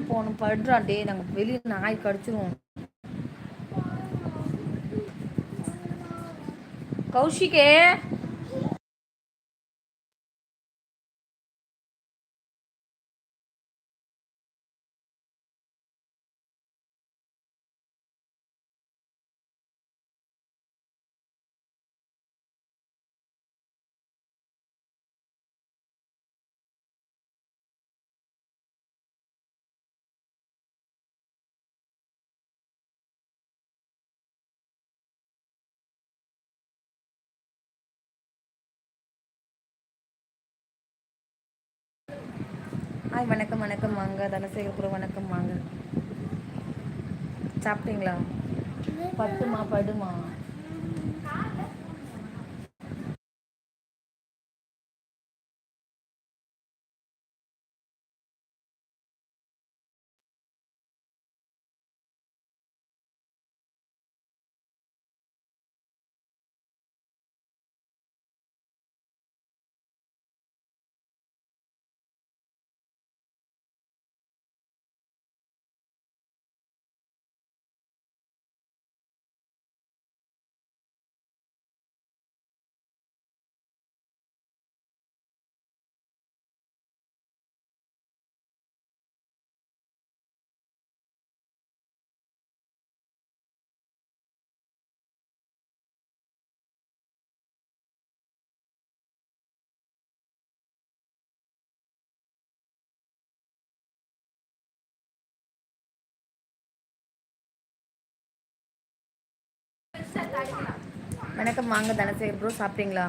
School போகணும் படுறா டே நாங்கள் வெளியே நாய் கடிச்சிருவோம். கௌஷிகே? ஹாய் வணக்கம் வணக்கம் வாங்க. தனசேகரபுரம் வணக்கம் வாங்க. சாப்பிட்டீங்களா? பத்துமா படுமா? வணக்கம் வாங்க தனசேகர் ப்ரோ சாப்பிட்டீங்களா?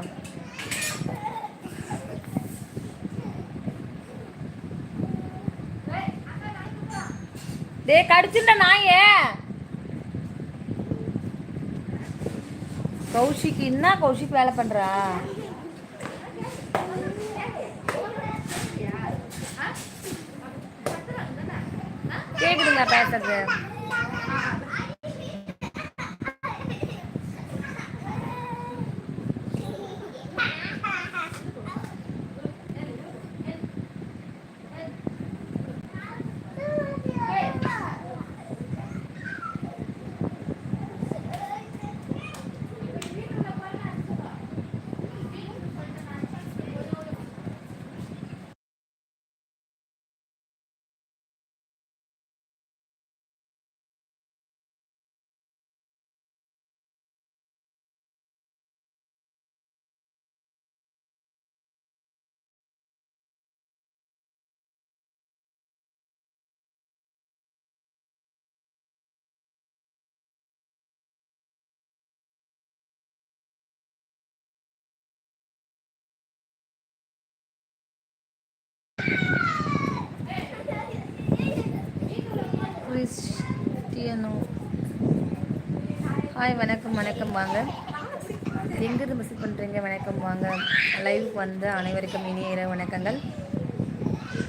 டே கடிச்சுட்ட நாயே. கௌஷிக் என்ன கௌஷிக் வேலை பண்றா? கேக்குதுங்களா பேசுறது. கிறிஸ்டியனோ. ஹாய் வணக்கம் வணக்கம் வாங்க. எங்கிருந்து மெசேஜ் பண்ணுறீங்க வணக்கம் வாங்க. லைவுக்கு வந்த அனைவருக்கும் இனிய இரவு வணக்கங்கள்.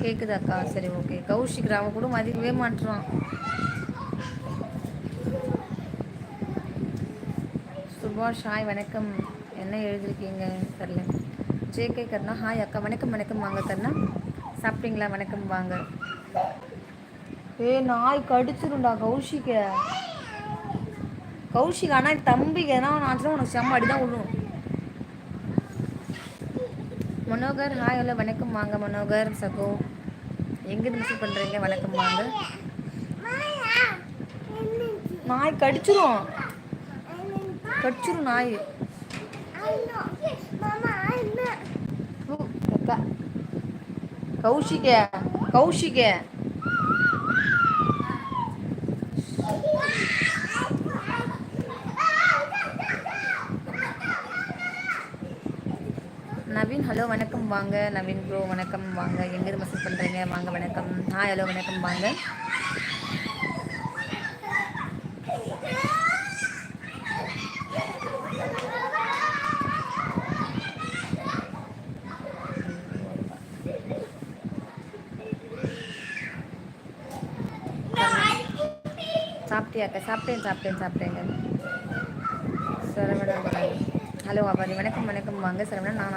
கேட்குது அக்கா? சரி ஓகே கௌஷிக் ராவ கூட மதிக்கவே மாட்டுறான் சுபாஷ் ஹாய் வணக்கம். என்ன எழுதிருக்கீங்க? தெரில ஜேகே கர்ணா ஹாய் அக்கா. வணக்கம் வணக்கம் வாங்க கர்ணா. சாப்பிட்டீங்களா? வணக்கம் வாங்க. ஏ நாய் கடிச்சிருண்டா கௌஷிக்க. கௌஷிக் ஆனால் தம்பிக்கு எதனா ஆச்சுன்னா உனக்கு செம்ம அடி தான் விழும் மனோகர் ஹாய் ஹலோ வணக்கம் வாங்க. மனோகர் சகோ எங்கேருந்து மிஸ் பண்ணுறீங்க வணக்கம் வாங்க. நாய் கடிச்சிரும். கடிச்சிரும் நாய். கௌஷிக கௌஷிக நவீன் ஹலோ வணக்கம் வாங்க. நவீன் ப்ரோ வணக்கம் வாங்க. எங்கேருந்து மெசேஜ் பண்ணுறீங்க வாங்க வணக்கம். ஹாய் ஹலோ வணக்கம் வாங்க. சாப்பிட்டியாக்கா சாப்பிட்டேன் சாப்பிட்டேன் சாப்பிட்டேங்க. சரவணா ஹலோ அபாரி வணக்கம் வணக்கம் வாங்க. சரவணா நான்